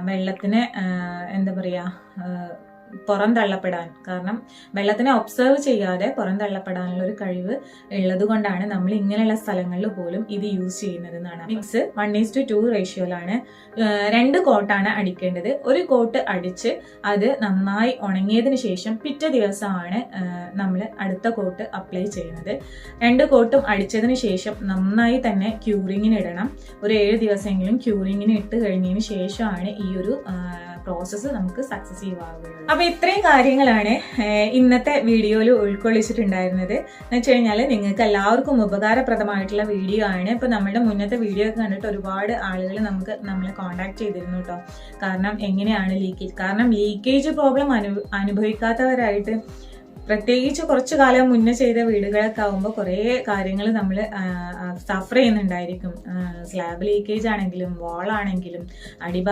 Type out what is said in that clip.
വെള്ളത്തിന് എന്താ പറയാ ആ, പുറം തള്ളപ്പെടാൻ കാരണം വെള്ളത്തിനെ ഒബ്സർവ് ചെയ്യാതെ പുറം തള്ളപ്പെടാനുള്ള ഒരു കഴിവ് ഉള്ളത് കൊണ്ടാണ് നമ്മൾ ഇങ്ങനെയുള്ള സ്ഥലങ്ങളിൽ പോലും ഇത് യൂസ് ചെയ്യുന്നത് എന്നാണ്. Mix one is to two റേഷ്യോയിലാണ് രണ്ട് കോട്ടാണ് അടിക്കേണ്ടത്. ഒരു കോട്ട് അടിച്ച് അത് നന്നായി ഉണങ്ങിയതിന് ശേഷം പിറ്റേ ദിവസമാണ് നമ്മൾ അടുത്ത കോട്ട് അപ്ലൈ ചെയ്യുന്നത്. രണ്ട് കോട്ടും അടിച്ചതിന് ശേഷം നന്നായി തന്നെ ക്യൂറിങ്ങിന് ഇടണം. ഒരു ഏഴ് ദിവസമെങ്കിലും ക്യൂറിങ്ങിന് ഇട്ട് കഴിഞ്ഞതിന് ശേഷമാണ് ഈ ഒരു പ്രോസസ്സ് നമുക്ക് സക്സസീവ് ആവുകയുള്ളൂ അപ്പൊ ഇത്രയും കാര്യങ്ങളാണ് ഇന്നത്തെ വീഡിയോയിൽ ഉൾക്കൊള്ളിച്ചിട്ടുണ്ടായിരുന്നത്. എന്ന് വെച്ച് കഴിഞ്ഞാൽ നിങ്ങൾക്ക് എല്ലാവർക്കും ഉപകാരപ്രദമായിട്ടുള്ള വീഡിയോ ആണ്. ഇപ്പൊ നമ്മുടെ മുന്നത്തെ വീഡിയോ ഒക്കെ കണ്ടിട്ട് ഒരുപാട് ആളുകൾ നമുക്ക് നമ്മളെ കോൺടാക്ട് ചെയ്തിരുന്നു കേട്ടോ കാരണം എങ്ങനെയാണ് ലീക്കേജ് കാരണം ലീക്കേജ് പ്രോബ്ലം അനു അനുഭവിക്കാത്തവരായിട്ട് പ്രത്യേകിച്ച് കുറച്ചു കാലം മുന്നേ ചെയ്ത വീടുകളൊക്കെ ആകുമ്പോൾ കുറേ കാര്യങ്ങൾ നമ്മൾ സഫർ ചെയ്യുന്നുണ്ടായിരിക്കും. സ്ലാബ് ലീക്കേജ് ആണെങ്കിലും വാളാണെങ്കിലും അടിഭാഗം